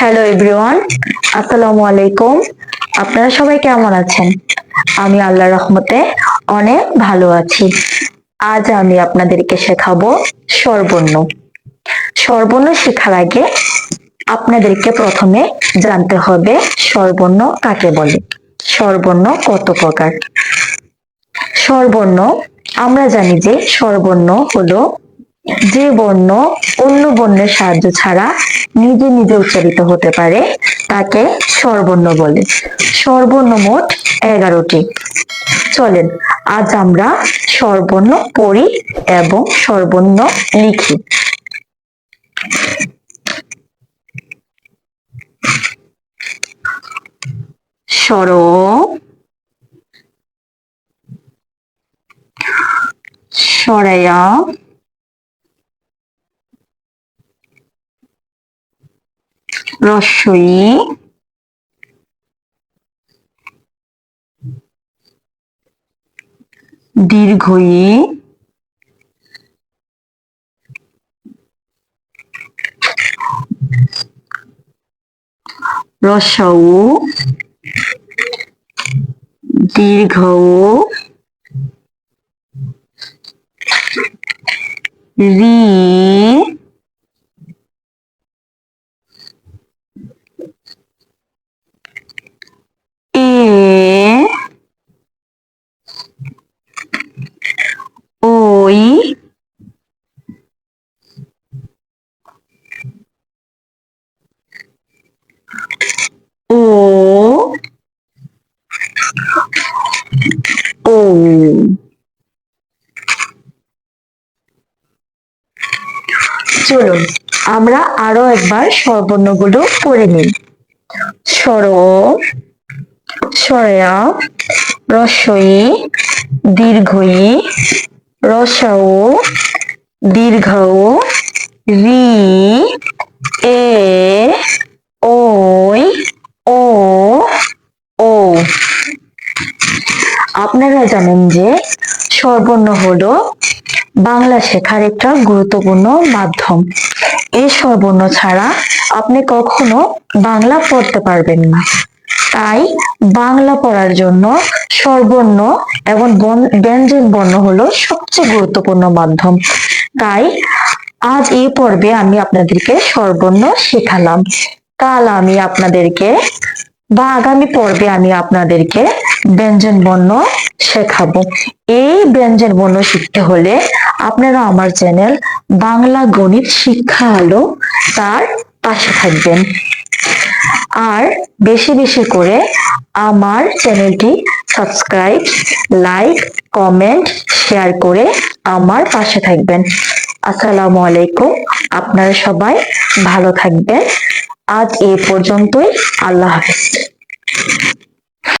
Hello everyone আসসালামু আলাইকুম আপনারা সবাই কেমন আছেন? আমি আল্লাহ রহমতে অনেক ভালো আছি। আজ আমি আপনাদেরকে শেখাবো স্বরবর্ণ স্বরবর্ণ শেখার আগে আপনাদেরকে প্রথমে জানতে হবে সর্বর্ণ কাকে বলে। সর্বর্ণ কত প্রকার? স্বরবর্ণ আমরা জানি যে সর্বর্ণ হলো যে বর্ণ অন্য বর্ণের সাহায্য ছাড়া নিজে নিজে উচ্চারিত হতে পারে, তাকে স্বরবর্ণ বলে। স্বরবর্ণ মোট এগারোটি। চলেন, আজ আমরা স্বরবর্ণ পড়ি এবং স্বরবর্ণ লিখি। স্বর সরায়া রস্বই দীর্ঘই। রসৌ দীর্ঘ রি এ ওই ও ও চলুন আমরা আরও একবার স্বরবর্ণগুলো পড়ে নিই। স্বর সরয়া রস্বই দীর্ঘই রসৌ দীর্ঘ রি, এ, ওই, ও ও। আপনারা জানেন যে স্বরবর্ণ হলো বাংলা শেখার একটা গুরুত্বপূর্ণ মাধ্যম। এই স্বরবর্ণ ছাড়া আপনি কখনো বাংলা পড়তে পারবেন না। তাই বাংলা পড়ার জন্য স্বরবর্ণ এবং ব্যঞ্জন বর্ণ হলো সবচেয়ে গুরুত্বপূর্ণ মাধ্যম। তাই আজ এই পর্বে আমি আপনাদেরকে স্বরবর্ণ শেখালাম। কাল আমি আপনাদেরকে বা আগামী পর্বে আমি আপনাদেরকে ব্যঞ্জন বর্ণ শেখাবো। এই ব্যঞ্জন বর্ণ শিখতে হলে আপনারা আমার চ্যানেল বাংলা গণিত শিক্ষা আলো তার পাশে থাকবেন। আর বেশি বেশি করে আমার চ্যানেলটি সাবস্ক্রাইব, লাইক, কমেন্ট, শেয়ার করে আমার পাশে থাকবেন। আসসালামু আলাইকুম। আপনারা সবাই ভালো থাকবেন। আজ এ পর্যন্তই। আল্লাহ হাফেজ।